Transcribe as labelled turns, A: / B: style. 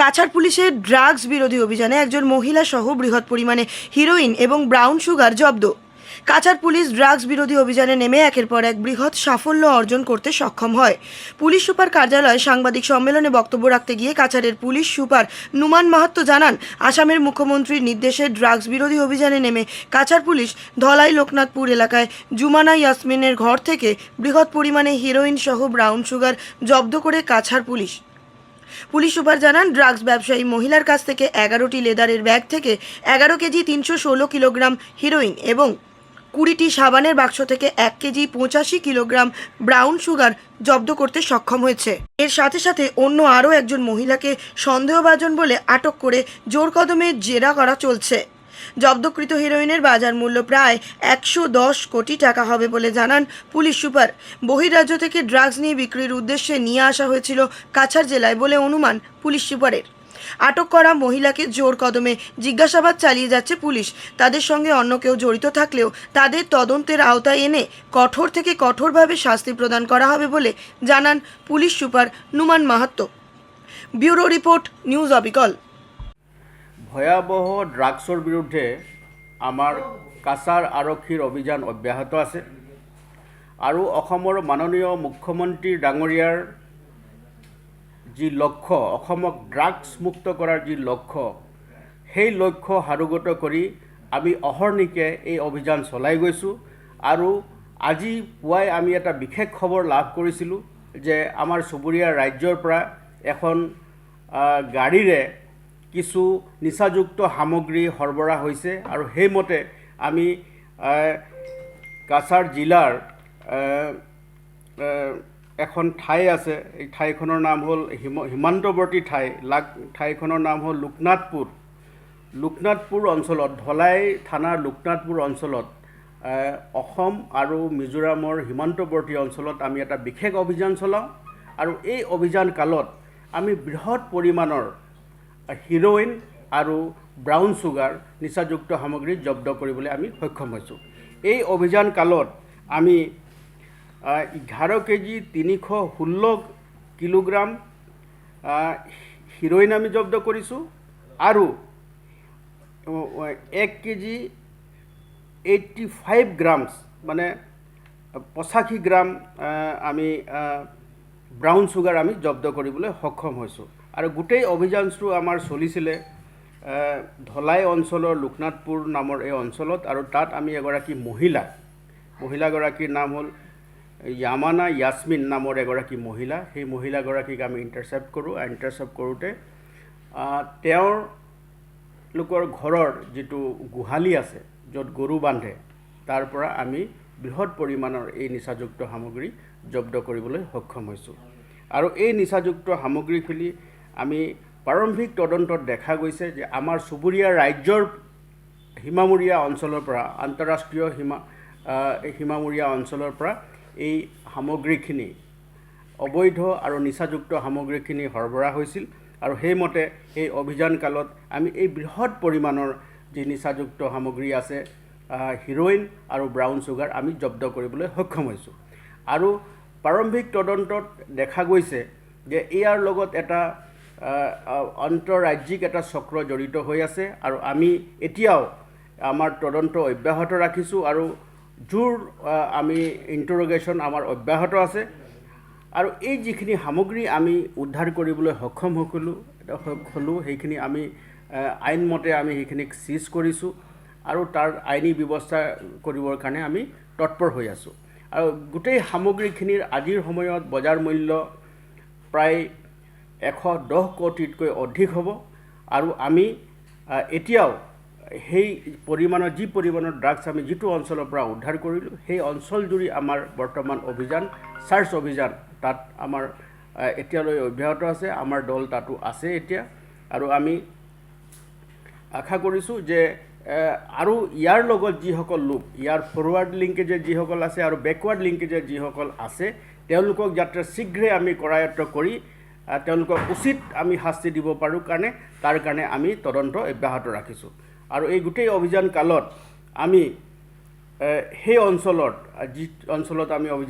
A: কাছাড় পুলিশের ড্রাগস বিরোধী অভিযানে একজন মহিলা সহ বৃহৎ পরিমাণে হিরোইন এবং ব্রাউন সুগার জব্দ। কাছাড় পুলিশ ড্রাগস বিরোধী অভিযানে নেমে একের পর এক বৃহৎ সাফল্য অর্জন করতে সক্ষম হয়। পুলিশ সুপার কার্যালয়ে সাংবাদিক সম্মেলনে বক্তব্য রাখতে গিয়ে কাছাড়ের পুলিশ সুপার নুমান মাহাত্ম জানান, আসামের মুখ্যমন্ত্রীর নির্দেশে ড্রাগস বিরোধী অভিযানে নেমে কাছাড় পুলিশ ধলাই লোকনাথপুর এলাকায় জুমানা ইয়াসমিনের ঘর থেকে বৃহৎ পরিমাণে হিরোইন সহ ব্রাউন সুগার জব্দ করে কাছাড় পুলিশ। পুলিশ সুপার জানান, ড্রাগস ব্যবসায়ী মহিলার কাছ থেকে এগারোটি লেদারের ব্যাগ থেকে এগারো কেজি তিনশো ষোলো কিলোগ্রাম হিরোইন এবং কুড়িটি সাবানের বাক্স থেকে এক কেজি পঁচাশি কিলোগ্রাম ব্রাউন সুগার জব্দ করতে সক্ষম হয়েছে। এর সাথে সাথে অন্য আরও একজন মহিলাকে সন্দেহভাজন বলে আটক করে জোর কদমে জেরা করা চলছে। জব্দকৃত হিরোইনের বাজার মূল্য প্রায় একশো দশ কোটি টাকা হবে বলে জানান পুলিশ সুপার। বহিরাজ্য থেকে ড্রাগস নিয়ে বিক্রির উদ্দেশ্যে নিয়ে আসা হয়েছিল কাছাড় জেলায় বলে অনুমান পুলিশ সুপারের। আটক করা মহিলাকে জোর কদমে জিজ্ঞাসাবাদ চালিয়ে যাচ্ছে পুলিশ। তাদের সঙ্গে অন্য কেউ জড়িত থাকলেও তাদের তদন্তের আওতায় এনে কঠোর থেকে কঠোরভাবে শাস্তি প্রদান করা হবে বলে জানান পুলিশ সুপার নুমান মাহাত্ম ব্যুরো রিপোর্ট, নিউজ অবিকল।
B: ভয়াবহ ড্ৰাগছৰ বিৰুদ্ধে আমাৰ কাছাৰ আৰক্ষীৰ অভিযান অব্যাহত আছে। আৰু অসমৰ মাননীয় মুখ্যমন্ত্ৰী ডাঙৰীয়াৰ যি লক্ষ্য, অসমক ড্ৰাগছ মুক্ত কৰাৰ যি লক্ষ্য, সেই লক্ষ্য সাৰোগত কৰি আমি অহৰ্নিশে এই অভিযান চলাই গৈছোঁ। আৰু আজি পুৱাই আমি এটা বিশেষ খবৰ লাভ কৰিছিলোঁ যে আমাৰ চুবুৰীয়া ৰাজ্যৰ পৰা এখন গাড়ীৰে কিছু নিচাযুক্ত সামগ্ৰী সৰবৰাহ হৈছে আৰু সেইমতে আমি কাছাৰ জিলাৰ এখন ঠাই আছে, এই ঠাইখনৰ নাম হ'ল সীমান্তৱৰ্তী ঠাই, লাক, ঠাইখনৰ নাম হ'ল লোকনাথপুৰ। লোকনাথপুৰ অঞ্চলত, ধলাই থানাৰ লোকনাথপুৰ অঞ্চলত অসম আৰু মিজোৰামৰ সীমান্তৱৰ্তী অঞ্চলত আমি এটা বিশেষ অভিযান চলাওঁ আৰু এই অভিযান কালত আমি বৃহৎ পৰিমাণৰ হিৰ'ইন আৰু ব্ৰাউন চুগাৰ নিচাযুক্ত সামগ্ৰী জব্দ কৰিবলৈ আমি সক্ষম হৈছোঁ। এই অভিযান কালত আমি এঘাৰ কেজি তিনিশ ষোল্ল কিলোগ্ৰাম হিৰ'ইন আমি জব্দ কৰিছোঁ আৰু এক কেজি এইট্টি ফাইভ গ্ৰামছ মানে পঁচাশী গ্ৰাম আমি ব্ৰাউন চুগাৰ আমি জব্দ কৰিবলৈ সক্ষম হৈছোঁ। আৰু গোটেই অভিযানটো আমাৰ চলিছিলে ধলাই অঞ্চলৰ লোকনাথপুৰ নামৰ এই অঞ্চলত আৰু তাত আমি এগৰাকী মহিলা, মহিলাগৰাকীৰ নাম হ'ল য়ামানা য়াছমিন নামৰ এগৰাকী মহিলা। সেই মহিলাগৰাকীক আমি ইণ্টাৰচেপ্ট কৰোঁ। আৰু ইণ্টাৰচেপ্ট কৰোঁতে তেওঁৰ লোকৰ ঘৰৰ যিটো গোহালি আছে, য'ত গৰু বান্ধে, তাৰ পৰা আমি বৃহৎ পৰিমাণৰ এই নিচাযুক্ত সামগ্ৰী জব্দ কৰিবলৈ সক্ষম হৈছোঁ। আৰু এই নিচাযুক্ত সামগ্ৰীখিনি আমি প্ৰাৰম্ভিক তদন্তত দেখা গৈছে যে আমাৰ চুবুৰীয়া ৰাজ্যৰ সীমামূৰীয়া অঞ্চলৰ পৰা, আন্তঃৰাষ্ট্ৰীয় সীমা এই সীমামূৰীয়া অঞ্চলৰ পৰা এই সামগ্ৰীখিনি, অবৈধ আৰু নিচাযুক্ত সামগ্ৰীখিনি সৰবৰাহ হৈছিল আৰু সেইমতে এই অভিযান কালত আমি এই বৃহৎ পৰিমাণৰ যি নিচাযুক্ত সামগ্ৰী আছে হিৰ'ইন আৰু ব্ৰাউন চুগাৰ আমি জব্দ কৰিবলৈ সক্ষম হৈছোঁ। আৰু প্ৰাৰম্ভিক তদন্তত দেখা গৈছে যে ইয়াৰ লগত এটা আন্তঃৰাজ্যিক এটা চক্ৰ জড়িত হৈ আছে আৰু আমি এতিয়াও আমাৰ তদন্ত অব্যাহত ৰাখিছোঁ আৰু জোৰ আমি ইণ্টাৰগেশ্যন আমাৰ অব্যাহত আছে। আৰু এই যিখিনি সামগ্ৰী আমি উদ্ধাৰ কৰিবলৈ সক্ষম হ'লোঁ হ'লোঁ, সেইখিনি আমি আইনমতে আমি সেইখিনিক চিজ কৰিছোঁ আৰু তাৰ আইনী ব্যৱস্থা কৰিবৰ কাৰণে আমি তৎপৰ হৈ আছোঁ। আৰু গোটেই সামগ্ৰীখিনিৰ আজিৰ সময়ত বজাৰ মূল্য প্ৰায় এশ দহ কোটিতকৈ অধিক হ'ব। আৰু আমি এতিয়াও সেই পৰিমাণৰ, যি পৰিমাণৰ ড্ৰাগছ আমি যিটো অঞ্চলৰ পৰা উদ্ধাৰ কৰিলোঁ, সেই অঞ্চলজুৰি আমাৰ বৰ্তমান অভিযান চাৰ্চ অভিযান, তাত আমাৰ এতিয়ালৈ অব্যাহত আছে, আমাৰ দল তাতো আছে এতিয়া। আৰু আমি আশা কৰিছোঁ যে আৰু ইয়াৰ লগত যিসকল লোক, ইয়াৰ ফৰৱাৰ্ড লিংকেজে যিসকল আছে আৰু বেকৱাৰ্ড লিংকেজে যিসকল আছে, তেওঁলোকক যাতে শীঘ্ৰে আমি কৰায়ত্ব কৰি তেওঁলোকক উচিত আমি শাস্তি দিব পাৰোঁ কাৰণে, তাৰ কাৰণে আমি তদন্ত অব্যাহত ৰাখিছোঁ। আৰু এই গোটেই অভিযান কালত আমি সেই অঞ্চলত যি অঞ্চলত আমি